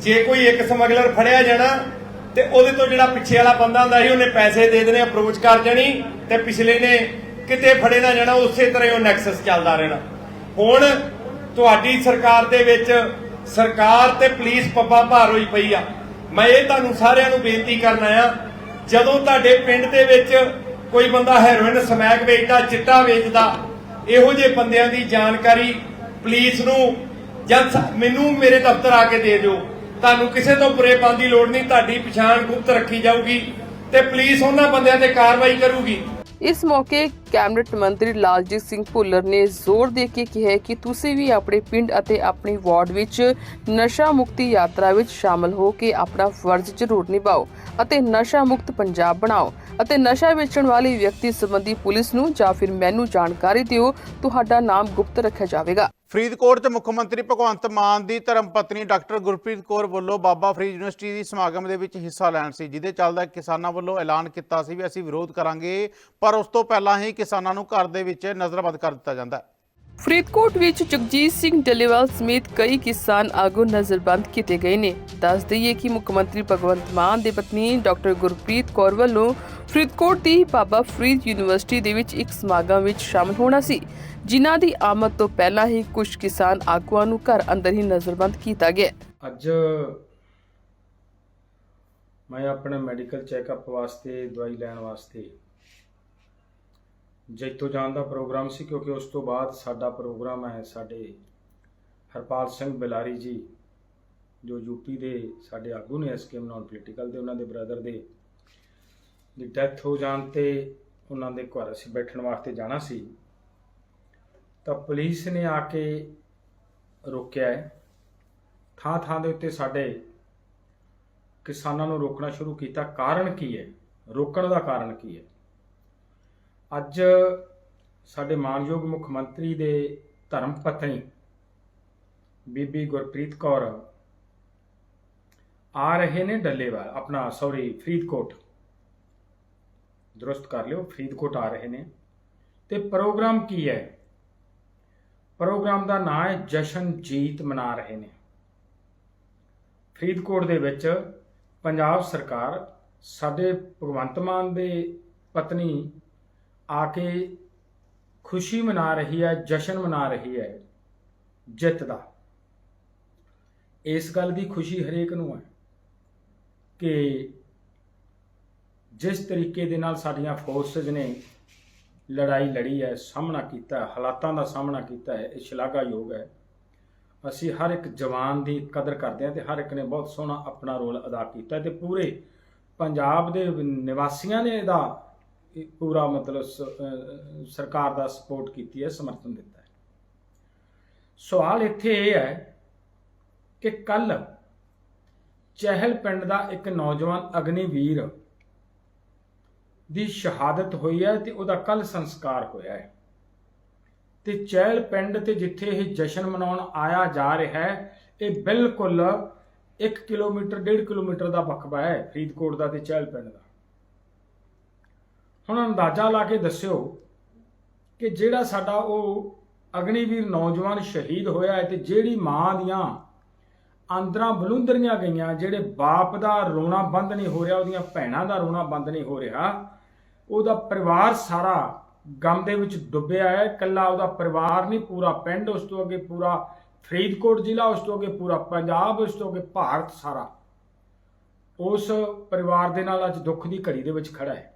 ਜੇ ਕੋਈ ਇੱਕ ਸਮਗਲਰ ਫੜਿਆ ਜਾਣਾ, ਤੇ ਉਹਦੇ ਤੋਂ ਜਿਹੜਾ ਪਿੱਛੇ ਵਾਲਾ ਬੰਦਾ ਹੁੰਦਾ ਸੀ, ਉਹਨੇ ਪੈਸੇ ਦੇ ਦੇਣੇ ਅਪਰੋਚ ਕਰ ਜਾਣੀ ਤੇ ਪਿਛਲੇ ਨੇ ਕਿਤੇ ਫੜੇ ਨਾ ਜਾਣਾ, ਉਸੇ ਤਰ੍ਹਾਂ ਹੀ ਉਹ ਨੈਕਸਸ ਚੱਲਦਾ ਰਹਿਣਾ। ਹੁਣ ਤੁਹਾਡੀ ਸਰਕਾਰ ਦੇ ਵਿੱਚ ਸਰਕਾਰ ਤੇ ਪੁਲਿਸ ਪੱਪਾ ਭਾਰ ਹੋਈ ਪਈ ਆ। ਮੈਂ ਇਹ ਤੁਹਾਨੂੰ ਸਾਰਿਆਂ ਨੂੰ ਬੇਨਤੀ ਕਰਨਾ ਆ ਜਦੋਂ ਤੁਹਾਡੇ ਪਿੰਡ ਦੇ ਵਿੱਚ ਕੋਈ ਬੰਦਾ ਹੈਰੋਇਨ ਸਮੈਕ ਵੇਚਦਾ, ਚਿੱਟਾ ਵੇਚਦਾ, ਇਹੋ ਜਿਹੇ ਬੰਦਿਆਂ ਦੀ ਜਾਣਕਾਰੀ ਪੁਲਿਸ ਨੂੰ ਜਾਂ ਮੈਨੂੰ ਮੇਰੇ ਦਫ਼ਤਰ ਆ ਕੇ ਦੇ ਦਿਓ। ਤੁਹਾਨੂੰ ਕਿਸੇ ਤੋਂ ਬੁਰੇ ਪਾਉਣ ਦੀ ਲੋੜ ਨਹੀਂ, ਤੁਹਾਡੀ ਪਛਾਣ ਗੁਪਤ ਰੱਖੀ ਜਾਊਗੀ ਤੇ ਪੁਲਿਸ ਉਹਨਾਂ ਬੰਦਿਆਂ ਤੇ ਕਾਰਵਾਈ ਕਰੂਗੀ। ਇਸ ਮੌਕੇ ਕੈਬਨਿਟ ਮੰਤਰੀ ਲਾਲਜੀਤ ਸਿੰਘ ਭੁੱਲਰ ਨੇ ਜ਼ੋਰ ਦੇ ਕੇ ਕਿਹਾ ਕਿ ਤੁਸੀਂ ਵੀ ਆਪਣੇ ਪਿੰਡ ਅਤੇ ਆਪਣੀ ਵਾਰਡ ਵਿੱਚ ਨਸ਼ਾ ਮੁਕਤੀ ਯਾਤਰਾ ਵਿੱਚ ਸ਼ਾਮਲ ਹੋ ਕੇ ਆਪਣਾ ਫਰਜ਼ ਜ਼ਰੂਰ ਨਿਭਾਓ ਅਤੇ ਨਸ਼ਾ ਮੁਕਤ ਪੰਜਾਬ ਬਣਾਓ ਅਤੇ ਨਸ਼ਾ ਵੇਚਣ ਵਾਲੇ ਵਿਅਕਤੀ ਸੰਬੰਧੀ ਪੁਲਿਸ ਨੂੰ ਜਾਂ ਫਿਰ ਮੈਨੂੰ ਜਾਣਕਾਰੀ ਦਿਓ, ਤੁਹਾਡਾ ਨਾਮ ਗੁਪਤ ਰੱਖਿਆ ਜਾਵੇਗਾ। ਫਰੀਦਕੋਟ 'ਚ ਮੁੱਖ ਮੰਤਰੀ ਭਗਵੰਤ ਮਾਨ ਦੀ ਧਰਮ ਪਤਨੀ ਡਾਕਟਰ ਗੁਰਪ੍ਰੀਤ ਕੌਰ ਵੱਲੋਂ ਬਾਬਾ ਫਰੀਦ ਯੂਨੀਵਰਸਿਟੀ ਦੀ ਸਮਾਗਮ ਦੇ ਵਿੱਚ ਹਿੱਸਾ ਲੈਣ ਸੀ, ਜਿਹਦੇ ਚੱਲਦਾ ਕਿਸਾਨਾਂ ਵੱਲੋਂ ਐਲਾਨ ਕੀਤਾ ਸੀ ਵੀ ਅਸੀਂ ਵਿਰੋਧ ਕਰਾਂਗੇ, ਪਰ ਉਸ ਤੋਂ ਪਹਿਲਾਂ ਹੀ ਕਿਸਾਨਾਂ ਨੂੰ ਘਰ ਦੇ ਵਿੱਚ ਨਜ਼ਰਬੰਦ ਕਰ ਦਿੱਤਾ ਜਾਂਦਾ ਹੈ। ਫਰੀਦਕੋਟ ਵਿੱਚ ਜਗਜੀਤ ਸਿੰਘ ਡੱਲੇਵਾਲ ਸਮੇਤ ਕਈ ਕਿਸਾਨ ਆਗੂ ਨਜ਼ਰਬੰਦ ਕੀਤੇ ਗਏ ਨੇ। ਦੱਸ ਦਈਏ ਕਿ ਮੁੱਖ ਮੰਤਰੀ ਭਗਵੰਤ ਮਾਨ ਦੇ ਪਤਨੀ ਡਾਕਟਰ ਗੁਰਪ੍ਰੀਤ ਕੌਰ ਵੱਲੋਂ ਫਰੀਦਕੋਟ ਦੀ ਬਾਬਾ ਫਰੀਦ ਯੂਨੀਵਰਸਿਟੀ ਦੇ ਵਿੱਚ ਇੱਕ ਸਮਾਗਮ ਵਿੱਚ ਸ਼ਾਮਲ ਹੋਣਾ ਸੀ, ਜਿਨ੍ਹਾਂ ਦੀ ਆਮਦ ਤੋਂ ਪਹਿਲਾਂ ਹੀ ਕੁਝ ਕਿਸਾਨ ਆਗੂਆਂ ਨੂੰ ਘਰ ਅੰਦਰ ਹੀ ਨਜ਼ਰਬੰਦ ਕੀਤਾ ਗਿਆ। ਅੱਜ ਮੈਂ ਆਪਣੇ ਮੈਡੀਕਲ ਚੈੱਕਅਪ ਵਾਸਤੇ ਦਵਾਈ ਲੈਣ ਵਾਸਤੇ ਜੈਤੋ ਜਾਣ ਦਾ ਪ੍ਰੋਗਰਾਮ ਸੀ, ਕਿਉਂਕਿ ਉਸ ਤੋਂ ਬਾਅਦ ਸਾਡਾ ਪ੍ਰੋਗਰਾਮ ਹੈ, ਸਾਡੇ ਹਰਪਾਲ ਸਿੰਘ ਬਿਲਾਰੀ ਜੀ, ਜੋ ਯੂਪੀ ਦੇ ਸਾਡੇ ਆਗੂ ਨੇ ਐਸਕੇਐਮ ਨਾਨ ਪੋਲੀਟੀਕਲ ਦੇ, ਉਹਨਾਂ ਦੇ ਬ੍ਰਦਰ ਦੇ, ਦੀ ਡੈਥ ਹੋ ਜਾਣ ਤੇ ਉਹਨਾਂ ਦੇ ਘਰ ਅਸੀਂ ਬੈਠਣ ਵਾਸਤੇ ਜਾਣਾ ਸੀ। ਤਾਂ ਪੁਲਿਸ ਨੇ ਆ ਕੇ ਰੋਕਿਆ ਹੈ। ਥਾਂ ਥਾਂ ਦੇ ਉੱਤੇ ਸਾਡੇ ਕਿਸਾਨਾਂ ਨੂੰ ਰੋਕਣਾ ਸ਼ੁਰੂ ਕੀਤਾ। ਕਾਰਨ ਕੀ ਹੈ? ਰੋਕਣ ਦਾ ਕਾਰਨ ਕੀ ਹੈ? ਅੱਜ ਸਾਡੇ ਮਾਨਯੋਗ ਮੁੱਖ ਮੰਤਰੀ ਦੇ ਧਰਮ ਪਤਨੀ ਬੀਬੀ ਗੁਰਪ੍ਰੀਤ ਕੌਰ ਆ ਰਹੇ ਨੇ ਡੱਲੇਵਾਲ। ਆਪਣਾ ਸੌਰੀ ਫਰੀਦਕੋਟ। ਦਰੁਸਤ ਕਰ ਲਿਓ, ਫਰੀਦਕੋਟ ਆ ਰਹੇ ਨੇ। ਤੇ ਪ੍ਰੋਗਰਾਮ ਕੀ ਹੈ? ਪ੍ਰੋਗਰਾਮ ਦਾ ਨਾਮ ਹੈ ਜਸ਼ਨ ਜੀਤ ਮਨਾ ਰਹੇ ਨੇ। ਫਰੀਦਕੋਟ ਦੇ ਵਿੱਚ ਪੰਜਾਬ ਸਰਕਾਰ ਸਾਡੇ ਭਗਵੰਤ ਮਾਨ ਦੇ ਪਤਨੀ ਆ ਕੇ ਖੁਸ਼ੀ ਮਨਾ ਰਹੀ ਹੈ, ਜਸ਼ਨ ਮਨਾ ਰਹੀ ਹੈ, ਜਿੱਤ ਦਾ। ਇਸ ਗੱਲ ਦੀ ਖੁਸ਼ੀ ਹਰੇਕ ਨੂੰ ਹੈ ਕਿ ਜਿਸ ਤਰੀਕੇ ਦੇ ਨਾਲ ਸਾਡੀਆਂ ਫੋਰਸਸ ਨੇ ਲੜਾਈ ਲੜੀ ਹੈ, ਸਾਹਮਣਾ ਕੀਤਾ ਹਾਲਾਤਾਂ ਦਾ ਸਾਹਮਣਾ ਕੀਤਾ ਹੈ, ਇਹ ਸ਼ਲਾਘਾਯੋਗ ਹੈ। ਅਸੀਂ ਹਰ ਇੱਕ ਜਵਾਨ ਦੀ ਕਦਰ ਕਰਦੇ ਹਾਂ ਤੇ ਹਰ ਇੱਕ ਨੇ ਬਹੁਤ ਸੋਹਣਾ ਆਪਣਾ ਰੋਲ ਅਦਾ ਕੀਤਾ ਹੈ ਤੇ ਪੂਰੇ ਪੰਜਾਬ ਦੇ ਨਿਵਾਸੀਆਂ ਨੇ ਇਹਦਾ ਇਹ ਪੂਰਾ ਮਤਲਬ ਸ- ਸਰਕਾਰ ਦਾ ਸਪੋਰਟ ਕੀਤੀ ਹੈ, ਸਮਰਥਨ ਦਿੱਤਾ ਹੈ। ਸਵਾਲ ਇੱਥੇ ਇਹ ਹੈ ਕਿ ਕੱਲ ਚਹਿਲ ਪਿੰਡ ਦਾ ਇੱਕ ਨੌਜਵਾਨ ਅਗਨੀਵੀਰ ਦੀ ਸ਼ਹਾਦਤ ਹੋਈ ਹੈ ਤੇ ਉਹਦਾ ਕੱਲ ਸੰਸਕਾਰ ਹੋਇਆ ਹੈ। ਤੇ ਚਹਿਲ ਪਿੰਡ ਤੇ ਜਿੱਥੇ ਇਹ ਜਸ਼ਨ ਮਨਾਉਣ ਆਇਆ ਜਾ ਰਿਹਾ ਹੈ, ਇਹ ਬਿਲਕੁਲ 1 ਕਿਲੋਮੀਟਰ 1.5 ਕਿਲੋਮੀਟਰ ਦਾ ਵਕਬਾ ਹੈ ਫਰੀਦਕੋਟ ਦਾ ਤੇ ਚਹਿਲ ਪਿੰਡ ਦਾ। ਹੁਣ ਅੰਦਾਜ਼ਾ ਲਾ ਕੇ ਦੱਸਿਓ ਕਿ ਜਿਹੜਾ ਸਾਡਾ ਉਹ ਅਗਨੀਵੀਰ ਨੌਜਵਾਨ ਸ਼ਹੀਦ ਹੋਇਆ ਹੈ ਤੇ ਜਿਹੜੀ ਮਾਂ ਦੀਆਂ ਆਂਦਰਾਂ ਬਲੁੰਦਰੀਆਂ ਗਈਆਂ, ਜਿਹੜੇ ਬਾਪ ਦਾ ਰੋਣਾ ਬੰਦ ਨਹੀਂ ਹੋ ਰਿਹਾ, ਉਹਦੀਆਂ ਭੈਣਾਂ ਦਾ ਰੋਣਾ ਬੰਦ ਨਹੀਂ ਹੋ ਰਿਹਾ, ਉਹਦਾ ਪਰਿਵਾਰ ਸਾਰਾ ਗਮ ਦੇ ਵਿੱਚ ਡੁੱਬਿਆ ਹੈ, ਇਕੱਲਾ ਉਹਦਾ ਪਰਿਵਾਰ ਨਹੀਂ, ਪੂਰਾ ਪਿੰਡ, ਉਸ ਤੋਂ ਅੱਗੇ ਪੂਰਾ ਫਰੀਦਕੋਟ ਜ਼ਿਲ੍ਹਾ, ਉਸ ਤੋਂ ਅੱਗੇ ਪੂਰਾ ਪੰਜਾਬ, ਉਸ ਤੋਂ ਅੱਗੇ ਭਾਰਤ ਸਾਰਾ। ਉਸ ਪਰਿਵਾਰ ਦੇ ਨਾਲ ਅੱਜ ਦੁੱਖ ਦੀ ਘੜੀ ਦੇ ਵਿੱਚ ਖੜਾ ਹੈ।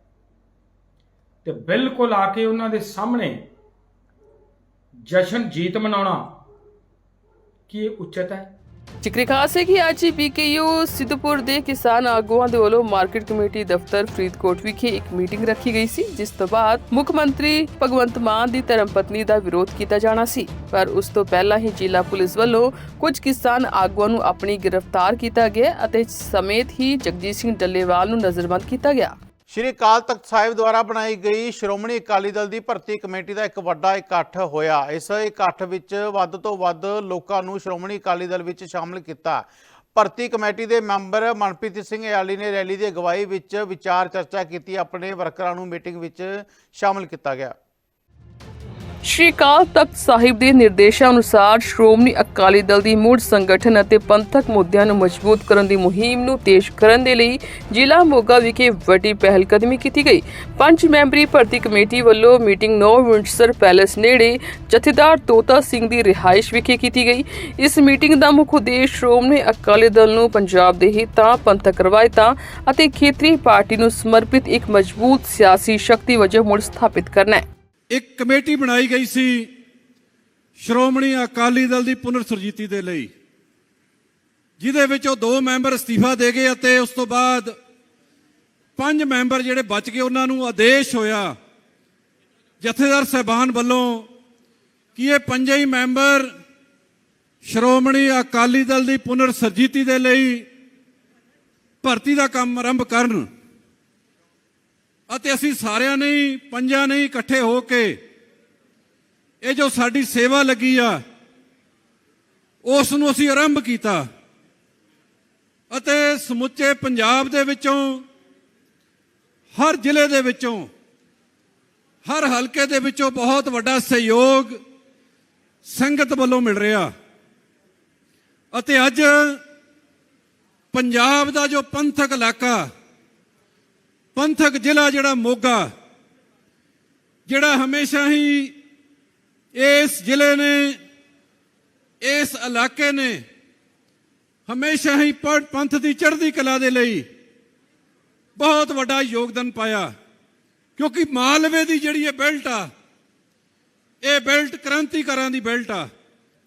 ਤੇ ਬਿਲਕੁਲ ਆ ਕੇ ਉਹਨਾਂ ਦੇ ਸਾਹਮਣੇ ਜਸ਼ਨ ਜੀਤ ਮਨਾਉਣਾ ਕੀ ਇਹ ਉਚਿਤ ਹੈ? ਜ਼ਿਕਰ ਖਾਸ ਹੈ ਕਿ ਅੱਜ ਪੀਕੇਯੂ ਸਿੱਧੂਪੁਰ ਦੇ ਕਿਸਾਨ ਆਗੂਆਂ ਦੇ ਵੱਲੋਂ ਮਾਰਕੀਟ ਕਮੇਟੀ ਦਫ਼ਤਰ ਫਰੀਦਕੋਟ ਵਿਖੇ ਇੱਕ ਮੀਟਿੰਗ ਰੱਖੀ ਗਈ ਸੀ, ਜਿਸ ਤੋਂ ਬਾਅਦ ਮੁੱਖ ਮੰਤਰੀ ਭਗਵੰਤ ਮਾਨ ਦੀ ਧਰਮ ਪਤਨੀ ਦਾ ਵਿਰੋਧ ਕੀਤਾ ਜਾਣਾ ਸੀ। ਪਰ ਉਸ ਤੋਂ ਪਹਿਲਾਂ ਹੀ ਜ਼ਿਲ੍ਹਾ ਪੁਲਿਸ ਵੱਲੋਂ ਕੁਝ ਕਿਸਾਨ ਆਗੂਆਂ ਨੂੰ ਆਪਣੀ ਗ੍ਰਿਫਤਾਰ ਕੀਤਾ ਗਿਆ ਅਤੇ ਸਮੇਤ ਹੀ ਜਗਜੀਤ ਸਿੰਘ ਡੱਲੇਵਾਲ ਨੂੰ ਨਜ਼ਰਬੰਦ ਕੀਤਾ ਗਿਆ। ਸ਼੍ਰੀ ਅਕਾਲ ਤਖਤ ਸਾਹਿਬ ਦੁਆਰਾ ਬਣਾਈ ਗਈ ਸ਼੍ਰੋਮਣੀ ਅਕਾਲੀ ਦਲ ਦੀ ਭਰਤੀ ਕਮੇਟੀ ਦਾ ਇੱਕ ਵੱਡਾ ਇਕੱਠ ਹੋਇਆ। ਇਸ ਇਕੱਠ ਵਿੱਚ ਵੱਧ ਤੋਂ ਵੱਧ ਲੋਕਾਂ ਨੂੰ ਸ਼੍ਰੋਮਣੀ ਅਕਾਲੀ ਦਲ ਵਿੱਚ ਸ਼ਾਮਲ ਕੀਤਾ। ਭਰਤੀ ਕਮੇਟੀ ਦੇ ਮੈਂਬਰ ਮਨਪ੍ਰੀਤ ਸਿੰਘ ਯਾਲੀ ਨੇ ਰੈਲੀ ਦੀ ਅਗਵਾਈ ਵਿੱਚ ਵਿਚਾਰ ਚਰਚਾ ਕੀਤੀ। ਆਪਣੇ ਵਰਕਰਾਂ ਨੂੰ ਮੀਟਿੰਗ ਵਿੱਚ ਸ਼ਾਮਲ ਕੀਤਾ ਗਿਆ। ਸ਼੍ਰੀ ਅਕਾਲ ਤਖਤ ਸਾਹਿਬ ਦੇ ਨਿਰਦੇਸ਼ਾਂ ਅਨੁਸਾਰ ਸ਼੍ਰੋਮਣੀ ਅਕਾਲੀ ਦਲ ਦੀ ਮੁੜ ਸੰਗਠਨ ਅਤੇ ਪੰਥਕ ਮੁੱਦਿਆਂ ਨੂੰ ਮਜ਼ਬੂਤ ਕਰਨ ਦੀ ਮੁਹਿੰਮ ਨੂੰ ਤੇਜ਼ ਕਰਨ ਦੇ ਲਈ ਜ਼ਿਲ੍ਹਾ ਮੋਗਾ ਵਿਖੇ ਵੱਡੀ ਪਹਿਲਕਦਮੀ ਕੀਤੀ ਗਈ। ਪੰਜ ਮੈਂਬਰੀ ਭਰਤੀ ਕਮੇਟੀ ਵੱਲੋਂ ਮੀਟਿੰਗ 9 ਵਿੰਟਸਰ ਪੈਲੇਸ ਨੇੜੇ ਜਥੇਦਾਰ ਤੋਤਾ ਸਿੰਘ ਦੀ ਰਿਹਾਇਸ਼ ਵਿਖੇ ਕੀਤੀ ਗਈ। ਇਸ ਮੀਟਿੰਗ ਦਾ ਮੁੱਖ ਉਦੇਸ਼ ਸ਼੍ਰੋਮਣੀ ਅਕਾਲੀ ਦਲ ਨੂੰ ਪੰਜਾਬ ਦੇ ਹਿੱਤਾਂ, ਪੰਥਕ ਰਵਾਇਤਾਂ ਅਤੇ ਖੇਤਰੀ ਪਾਰਟੀ ਨੂੰ ਸਮਰਪਿਤ ਇੱਕ ਮਜ਼ਬੂਤ ਸਿਆਸੀ ਸ਼ਕਤੀ ਵਜੋਂ ਮੁੜ ਸਥਾਪਿਤ ਕਰਨਾ ਹੈ। ਇੱਕ ਕਮੇਟੀ ਬਣਾਈ ਗਈ ਸੀ ਸ਼੍ਰੋਮਣੀ ਅਕਾਲੀ ਦਲ ਦੀ ਪੁਨਰ ਸੁਰਜੀਤੀ ਦੇ ਲਈ, ਜਿਹਦੇ ਵਿੱਚ ਉਹ ਦੋ ਮੈਂਬਰ ਅਸਤੀਫਾ ਦੇ ਗਏ ਅਤੇ ਉਸ ਤੋਂ ਬਾਅਦ ਪੰਜ ਮੈਂਬਰ ਜਿਹੜੇ ਬਚ ਗਏ, ਉਹਨਾਂ ਨੂੰ ਆਦੇਸ਼ ਹੋਇਆ ਜਥੇਦਾਰ ਸਹਿਬਾਨ ਵੱਲੋਂ ਕਿ ਇਹ ਪੰਜੇ ਹੀ ਮੈਂਬਰ ਸ਼੍ਰੋਮਣੀ ਅਕਾਲੀ ਦਲ ਦੀ ਪੁਨਰ ਸੁਰਜੀਤੀ ਦੇ ਲਈ ਭਰਤੀ ਦਾ ਕੰਮ ਆਰੰਭ ਕਰਨ। ਅਤੇ ਅਸੀਂ ਸਾਰਿਆਂ ਨੇ ਪੰਜਾਂ ਨੇ ਇਕੱਠੇ ਹੋ ਕੇ ਇਹ ਜੋ ਸਾਡੀ ਸੇਵਾ ਲੱਗੀ ਆ ਉਸ ਨੂੰ ਅਸੀਂ ਆਰੰਭ ਕੀਤਾ। ਅਤੇ ਸਮੁੱਚੇ ਪੰਜਾਬ ਦੇ ਵਿੱਚੋਂ, ਹਰ ਜ਼ਿਲ੍ਹੇ ਦੇ ਵਿੱਚੋਂ, ਹਰ ਹਲਕੇ ਦੇ ਵਿੱਚੋਂ ਬਹੁਤ ਵੱਡਾ ਸਹਿਯੋਗ ਸੰਗਤ ਵੱਲੋਂ ਮਿਲ ਰਿਹਾ। ਅਤੇ ਅੱਜ ਪੰਜਾਬ ਦਾ ਜੋ ਪੰਥਕ ਇਲਾਕਾ ਪੰਥਕ ਜ਼ਿਲ੍ਹਾ ਜਿਹੜਾ ਮੋਗਾ, ਜਿਹੜਾ ਹਮੇਸ਼ਾ ਹੀ ਇਸ ਜ਼ਿਲ੍ਹੇ ਨੇ, ਇਸ ਇਲਾਕੇ ਨੇ ਹਮੇਸ਼ਾ ਹੀ ਪ- ਪੰਥ ਦੀ ਚੜ੍ਹਦੀ ਕਲਾ ਦੇ ਲਈ ਬਹੁਤ ਵੱਡਾ ਯੋਗਦਾਨ ਪਾਇਆ। ਕਿਉਂਕਿ ਮਾਲਵੇ ਦੀ ਜਿਹੜੀ ਇਹ ਬੈਲਟ ਆ, ਇਹ ਬੈਲਟ ਕ੍ਰਾਂਤੀਕਾਰਾਂ ਦੀ ਬੈਲਟ ਆ,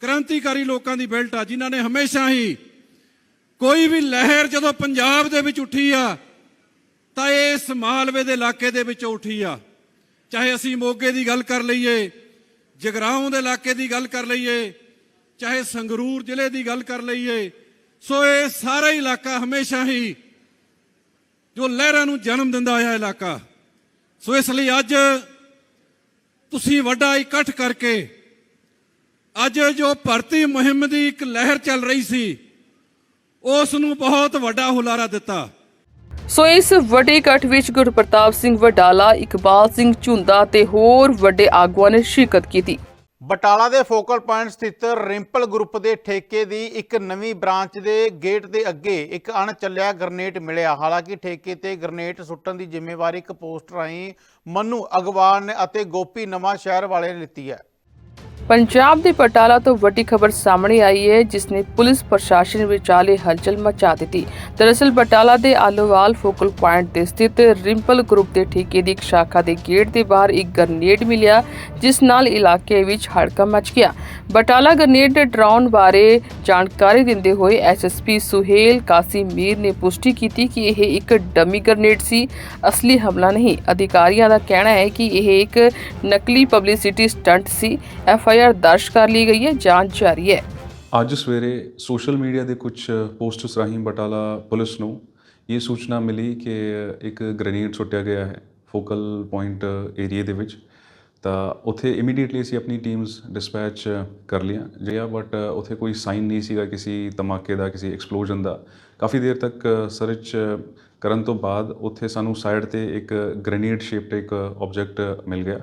ਕ੍ਰਾਂਤੀਕਾਰੀ ਲੋਕਾਂ ਦੀ ਬੈਲਟ ਆ, ਜਿਨ੍ਹਾਂ ਨੇ ਹਮੇਸ਼ਾ ਹੀ ਕੋਈ ਵੀ ਲਹਿਰ ਜਦੋਂ ਪੰਜਾਬ ਦੇ ਵਿੱਚ ਉੱਠੀ ਆ ਤਾਂ ਇਸ ਮਾਲਵੇ ਦੇ ਇਲਾਕੇ ਦੇ ਵਿੱਚੋਂ ਉੱਠੀ ਆ। ਚਾਹੇ ਅਸੀਂ ਮੋਗੇ ਦੀ ਗੱਲ ਕਰ ਲਈਏ, ਜਗਰਾਉਂ ਦੇ ਇਲਾਕੇ ਦੀ ਗੱਲ ਕਰ ਲਈਏ, ਚਾਹੇ ਸੰਗਰੂਰ ਜ਼ਿਲ੍ਹੇ ਦੀ ਗੱਲ ਕਰ ਲਈਏ, ਸੋ ਇਹ ਸਾਰਾ ਇਲਾਕਾ ਹਮੇਸ਼ਾ ਹੀ ਜੋ ਲਹਿਰਾਂ ਨੂੰ ਜਨਮ ਦਿੰਦਾ ਆਇਆ ਇਲਾਕਾ। ਸੋ ਇਸ ਲਈ ਅੱਜ ਤੁਸੀਂ ਵੱਡਾ ਇਕੱਠ ਕਰਕੇ, ਅੱਜ ਜੋ ਭਰਤੀ ਮੁਹਿੰਮ ਦੀ ਇੱਕ ਲਹਿਰ ਚੱਲ ਰਹੀ ਸੀ, ਉਸ ਨੂੰ ਬਹੁਤ ਵੱਡਾ ਹੁਲਾਰਾ ਦਿੱਤਾ। ਸੋ ਇਸ ਵੱਡੇ ਇਕੱਠ ਵਿੱਚ ਗੁਰਪ੍ਰਤਾਪ ਸਿੰਘ ਵਡਾਲਾ, ਇਕਬਾਲ ਸਿੰਘ ਝੁੰਦਾ ਤੇ ਹੋਰ ਵੱਡੇ ਆਗੂਆਂ ਨੇ ਸ਼ਿਰਕਤ ਕੀਤੀ। ਬਟਾਲਾ ਦੇ ਫੋਕਲ ਪੁਆਇੰਟ ਸਥਿਤ ਰਿੰਪਲ ਗਰੁੱਪ ਦੇ ਠੇਕੇ ਦੀ ਇੱਕ ਨਵੀਂ ਬ੍ਰਾਂਚ ਦੇ ਗੇਟ ਦੇ ਅੱਗੇ ਇੱਕ ਅਣਚੱਲਿਆ ਗ੍ਰਨੇਟ ਮਿਲਿਆ। ਹਾਲਾਂਕਿ ਠੇਕੇ ਤੇ ਗ੍ਰਨੇਟ ਸੁੱਟਣ ਦੀ ਜ਼ਿੰਮੇਵਾਰੀ ਇੱਕ ਪੋਸਟ ਰਾਹੀਂ ਮੰਨੂ ਅਗਵਾਨ ਨੇ ਅਤੇ ਗੋਪੀ ਨਵਾਂ ਸ਼ਹਿਰ ਵਾਲੇ ਨੇ ਲਿੱਤੀ ਹੈ। ਪੰਜਾਬ ਦੇ ਬਟਾਲਾ ਤੋਂ ਵੱਡੀ ਖਬਰ ਸਾਹਮਣੇ ਆਈ ਹੈ ਜਿਸ ਨੇ ਪੁਲਿਸ ਪ੍ਰਸ਼ਾਸਨ ਵਿਚਾਲੇ ਹਲਚਲ ਮਚਾ ਦਿੱਤੀ। ਦਰਅਸਲ, ਬਟਾਲਾ ਦੇ ਆਲੋਵਾਲ ਫੋਕਲ ਪੁਆਇੰਟ ਤੇ ਸਥਿਤ ਰਿੰਪਲ ਗਰੁੱਪ ਦੇ ਠੇਕੇ ਦੀ ਇੱਕ ਸ਼ਾਖਾ ਦੇ ਗੇਟ ਦੇ ਬਾਹਰ ਇੱਕ ਗ੍ਰਨੇਡ ਮਿਲਿਆ, ਜਿਸ ਨਾਲ ਇਲਾਕੇ ਵਿੱਚ ਹੜਕੰਪ ਮਚ ਗਿਆ। ਬਟਾਲਾ ਗ੍ਰਨੇਡ ਡਰਾਉਣ ਬਾਰੇ ਜਾਣਕਾਰੀ ਦਿੰਦੇ ਹੋਏ ਐਸਐਸਪੀ ਸੁਹੇਲ ਕਾਸੀ ਮੀਰ ਨੇ ਪੁਸ਼ਟੀ ਕੀਤੀ ਕਿ ਇਹ ਇੱਕ ਡਮੀ ਗ੍ਰਨੇਡ ਸੀ। ਅਸਲੀ ਹਮਲਾ ਨਹੀਂ, ਅਧਿਕਾਰੀਆਂ ਦਾ ਕਹਿਣਾ ਹੈ ਕਿ ਇਹ ਇੱਕ ਨਕਲੀ ਪਬਲਿਸਿਟੀ ਸਟੰਟ ਸੀ। ਐਫਆਈਆਰ ਦਰਜ ਕਰ ਲਈ ਗਈ ਹੈ, ਜਾਂਚ ਜਾਰੀ ਹੈ। ਅੱਜ ਸਵੇਰੇ ਸੋਸ਼ਲ ਮੀਡੀਆ ਦੇ ਕੁਝ ਪੋਸਟਸ ਰਾਹੀਂ ਬਟਾਲਾ ਪੁਲਿਸ ਨੂੰ ਇਹ ਸੂਚਨਾ ਮਿਲੀ ਕਿ ਇੱਕ ਗ੍ਰੇਨੇਡ ਸੁੱਟਿਆ ਗਿਆ ਹੈ ਫੋਕਲ ਪੁਆਇੰਟ ਏਰੀਆ ਦੇ ਵਿੱਚ। ਤਾਂ ਉੱਥੇ ਇਮੀਡੀਏਟਲੀ ਅਸੀਂ ਆਪਣੀ ਟੀਮਸ ਡਿਸਪੈਚ ਕਰ ਲਿਆ। ਜਿਆ ਬਟ ਉੱਥੇ ਕੋਈ ਸਾਈਨ ਨਹੀਂ ਸੀਗਾ ਕਿਸੇ ਧਮਾਕੇ ਦਾ, ਕਿਸੇ ਐਕਸਪਲੋਜਨ ਦਾ। ਕਾਫੀ ਦੇਰ ਤੱਕ ਸਰਚ ਕਰਨ ਤੋਂ ਬਾਅਦ ਉੱਥੇ ਸਾਨੂੰ ਸਾਈਡ ਤੇ ਇੱਕ ਗ੍ਰੇਨੇਡ ਸ਼ੇਪਡ ਇੱਕ ਆਬਜੈਕਟ ਮਿਲ ਗਿਆ।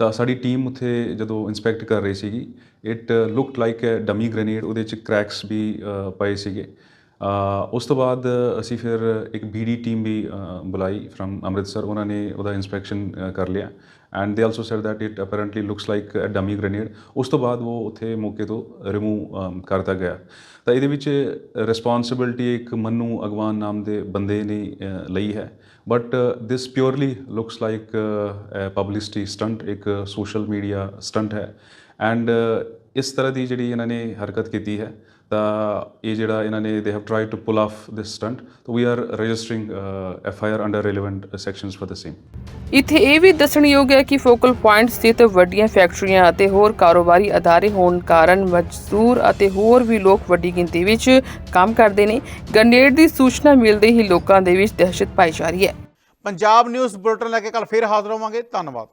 ਤਾਂ ਸਾਡੀ ਟੀਮ ਉੱਥੇ ਜਦੋਂ ਇਨਸਪੈਕਟ ਕਰ ਰਹੀ ਸੀਗੀ it looked like a dummy grenade ਉਹਦੇ ਚ ਕ੍ਰੈਕਸ ਵੀ ਪਏ ਸੀਗੇ। ਉਸ ਤੋਂ ਬਾਅਦ ਅਸੀਂ ਫਿਰ ਇੱਕ ਬੀਡੀ ਟੀਮ ਵੀ ਬੁਲਾਈ ਫਰਮ ਅੰਮ੍ਰਿਤਸਰ। ਉਹਨਾਂ ਨੇ ਉਹਦਾ ਇਨਸਪੈਕਸ਼ਨ ਕਰ ਲਿਆ। And they also said that it apparently looks like a dummy grenade ਉਸ ਤੋਂ ਬਾਅਦ ਉਹ ਉੱਥੇ ਮੌਕੇ ਤੋਂ ਰਿਮੂਵ ਕਰਤਾ ਗਿਆ। ਤਾਂ ਇਹਦੇ ਵਿੱਚ ਰਿਸਪੌਂਸਿਬਿਲਟੀ ਇੱਕ ਮੰਨੂ ਅਗਵਾਨ ਨਾਮ ਦੇ ਬੰਦੇ ਨੇ ਲਈ ਹੈ। But this purely looks like publicity stunt ਇੱਕ ਸੋਸ਼ਲ ਮੀਡੀਆ ਸਟੰਟ ਹੈ ਐਂਡ ਇਸ ਤਰ੍ਹਾਂ ਦੀ ਜਿਹੜੀ ਇਹਨਾਂ ਨੇ ਹਰਕਤ ਕੀਤੀ ਹੈ ਤਾਂ ਇਹ ਜਿਹੜਾ ਇਹਨਾਂ ਨੇ they have tried to pull off this stunt ਤਾਂ we are registering F I R under relevant sections for the same ਇੱਥੇ ਇਹ ਵੀ ਦੱਸਣਯੋਗ ਹੈ ਕਿ ਫੋਕਲ ਪੁਆਇੰਟ ਸਥਿਤ ਵੱਡੀਆਂ ਫੈਕਟਰੀਆਂ ਅਤੇ ਹੋਰ ਕਾਰੋਬਾਰੀ ਅਦਾਰੇ ਹੋਣ ਕਾਰਨ ਮਜ਼ਦੂਰ ਅਤੇ ਹੋਰ ਵੀ ਲੋਕ ਵੱਡੀ ਗਿਣਤੀ ਵਿੱਚ ਕੰਮ ਕਰਦੇ ਨੇ। ਗ੍ਰਨੇਡ ਦੀ ਸੂਚਨਾ ਮਿਲਦੇ ਹੀ ਲੋਕਾਂ ਦੇ ਵਿੱਚ ਦਹਿਸ਼ਤ ਪਾਈ ਜਾ ਰਹੀ ਹੈ। ਪੰਜਾਬ ਨਿਊਜ਼ ਬੁਲਟਨ ਲੈ ਕੇ ਕੱਲ ਫਿਰ ਹਾਜ਼ਰ ਹੋਵਾਂਗੇ। ਧੰਨਵਾਦ।